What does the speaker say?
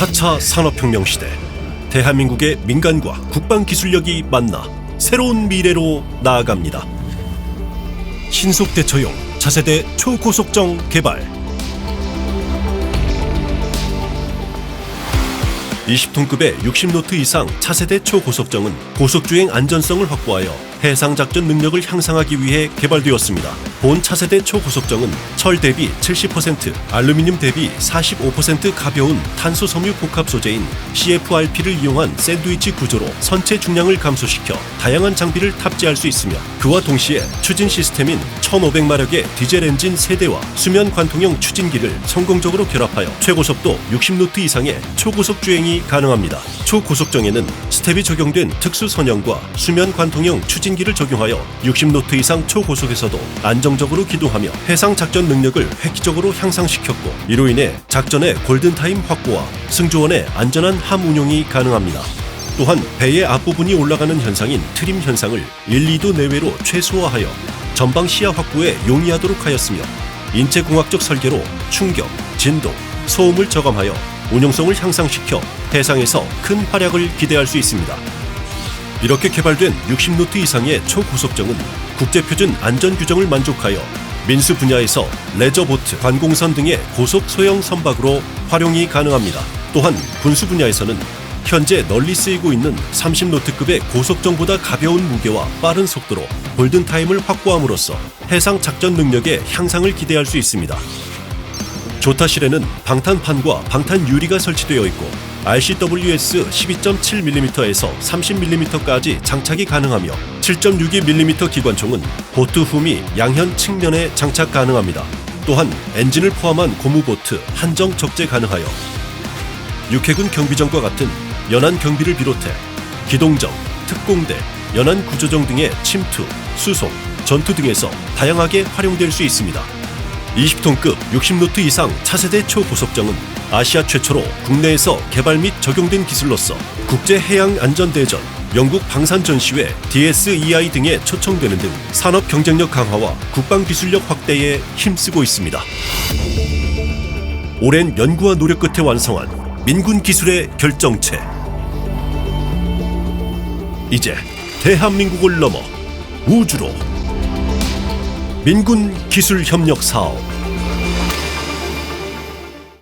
4차 산업혁명 시대 대한민국의 민간과 국방 기술력이 만나 새로운 미래로 나아갑니다. 신속 대처용 차세대 초고속정 개발 20톤급의 60노트 이상 차세대 초고속정은 고속주행 안전성을 확보하여 해상 작전 능력을 향상하기 위해 개발되었습니다. 본 차세대 초고속정은 철 대비 70%, 알루미늄 대비 45% 가벼운 탄소 섬유 복합 소재인 CFRP를 이용한 샌드위치 구조로 선체 중량을 감소시켜 다양한 장비를 탑재할 수 있으며 그와 동시에 추진 시스템인 1500마력의 디젤 엔진 세대와 수면 관통형 추진기를 성공적으로 결합하여 최고 속도 60노트 이상의 초고속 주행이 가능합니다. 초고속정에는 스텝이 적용된 특수 선형과 수면 관통형 추진기를 적용하여 60노트 이상 초고속에서도 안정적으로 기동하며 해상 작전 능력을 획기적으로 향상시켰고 이로 인해 작전의 골든타임 확보와 승조원의 안전한 함 운용이 가능합니다. 또한 배의 앞부분이 올라가는 현상인 트림 현상을 1, 2도 내외로 최소화하여 전방 시야 확보에 용이하도록 하였으며 인체공학적 설계로 충격, 진동, 소음을 저감하여 운용성을 향상시켜 해상에서 큰 활약을 기대할 수 있습니다. 이렇게 개발된 60노트 이상의 초고속정은 국제표준 안전 규정을 만족하여 민수 분야에서 레저보트, 관공선 등의 고속 소형 선박으로 활용이 가능합니다. 또한 군수 분야에서는 현재 널리 쓰이고 있는 30노트급의 고속정보다 가벼운 무게와 빠른 속도로 골든타임을 확보함으로써 해상 작전 능력의 향상을 기대할 수 있습니다. 조타실에는 방탄판과 방탄 유리가 설치되어 있고 RCWS 12.7mm에서 30mm까지 장착이 가능하며 7.62mm 기관총은 보트 후미 양현 측면에 장착 가능합니다. 또한 엔진을 포함한 고무보트 한정 적재 가능하여 육해군 경비정과 같은 연안 경비를 비롯해 기동정, 특공대, 연안 구조정 등의 침투, 수송, 전투 등에서 다양하게 활용될 수 있습니다. 20톤급 60노트 이상 차세대 초고속정은 아시아 최초로 국내에서 개발 및 적용된 기술로서 국제 해양 안전 대전, 영국 방산 전시회, DSEI 등에 초청되는 등 산업 경쟁력 강화와 국방 기술력 확대에 힘쓰고 있습니다. 오랜 연구와 노력 끝에 완성한 민군 기술의 결정체. 이제 대한민국을 넘어 우주로 민군 기술 협력 사업